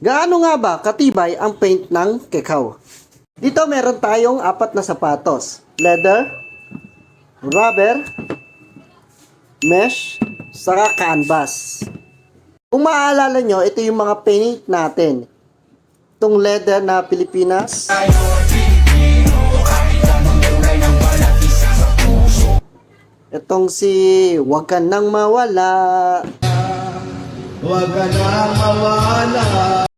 Gaano nga ba katibay ang paint ng kekaw? Dito meron tayong apat na sapatos. Leather, rubber, mesh, saka canvas. Kung maaalala nyo, ito yung mga paint natin. Itong leather na Pilipinas. Itong si Wag ka nang mawala. Huwag ka nang mawala.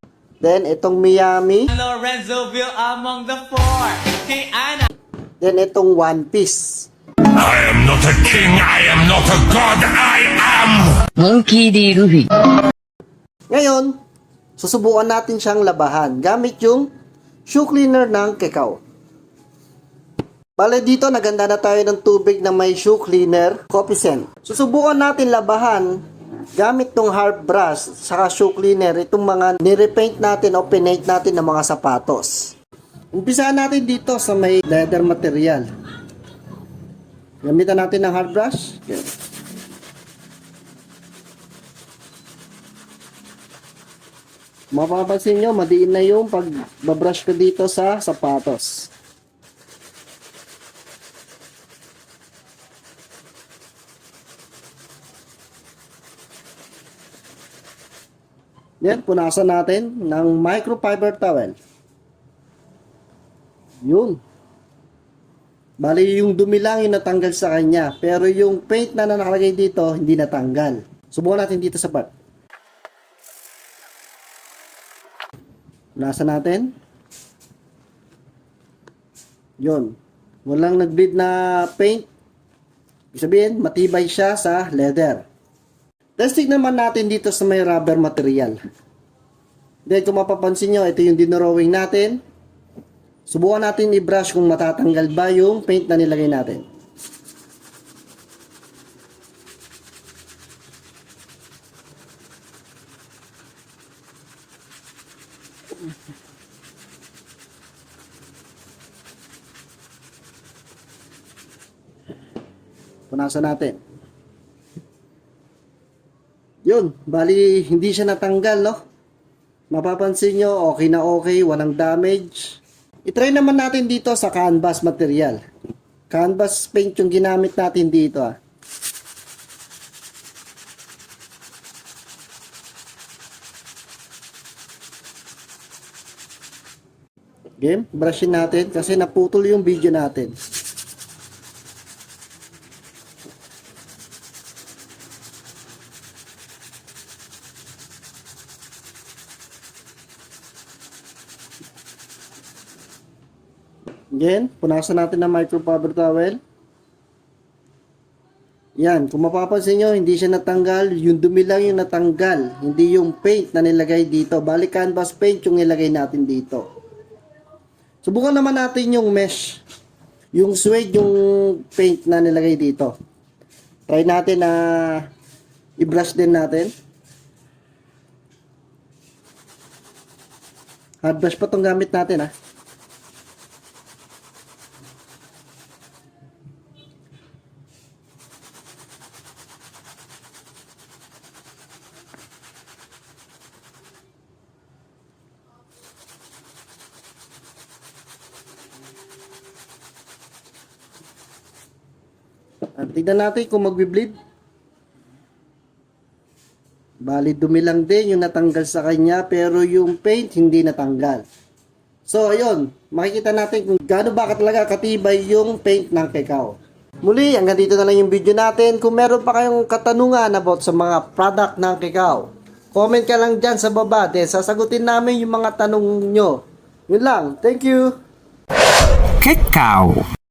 Then, itong Miami. Lorenzo Bill among the four. King Ana. Then, itong One Piece. I am not a king, I am not a god, I am... Monkey D. Luffy. Ngayon, susubukan natin siyang labahan gamit yung shoe cleaner ng kekao. Bale dito, naganda na tayo ng tubig na may shoe cleaner coefficient. Susubukan natin labahan gamit tong hard brush saka shoe cleaner itong mga nirepaint natin o pinaint natin ng mga sapatos. Umpisahan natin dito sa may leather material. Gamitan natin ng hard brush. Okay. Mapapansin nyo, madiin na yung pagbabrush ko dito sa sapatos. Yan, punasan natin ng microfiber towel. Yun. Bali, yung dumi lang yung natanggal sa kanya. Pero yung paint na nakalagay dito, hindi natanggal. Subukan natin dito sa part. Nasa natin. Yun. Walang nag-bleed na paint. Ibig sabihin, matibay siya sa leather. Testing naman natin dito sa may rubber material. Then kung mapapansin nyo, ito yung dinrawing natin. Subukan natin i-brush kung matatanggal ba yung paint na nilagay natin. Punasan natin. Yun, bali hindi siya natanggal, no? Mapapansin nyo, okay na okay, walang damage. I-try naman natin dito sa canvas material. Canvas paint yung ginamit natin dito, ah. Game, brushin natin kasi naputol yung video natin. Again, punasan natin ng microfiber towel. Yan, kung mapapansin nyo, hindi siya natanggal. Yung dumi lang yung natanggal. Hindi yung paint na nilagay dito. Balik canvas paint yung nilagay natin dito. Subukan naman natin yung mesh. Yung suede yung paint na nilagay dito. Try natin na i-brush din natin. Hard brush pa tong gamit natin ah. At tignan natin kung magbi-bleed. Bali, dumi lang din yung natanggal sa kanya, pero yung paint hindi natanggal. So, ayun, makikita natin kung gaano ba talaga katibay yung paint ng kekaw. Muli, hanggang dito na lang yung video natin. Kung meron pa kayong katanungan about sa mga product ng kekaw, comment ka lang dyan sa baba. Then, sasagutin namin yung mga tanong nyo. Yun lang. Thank you! Kekau.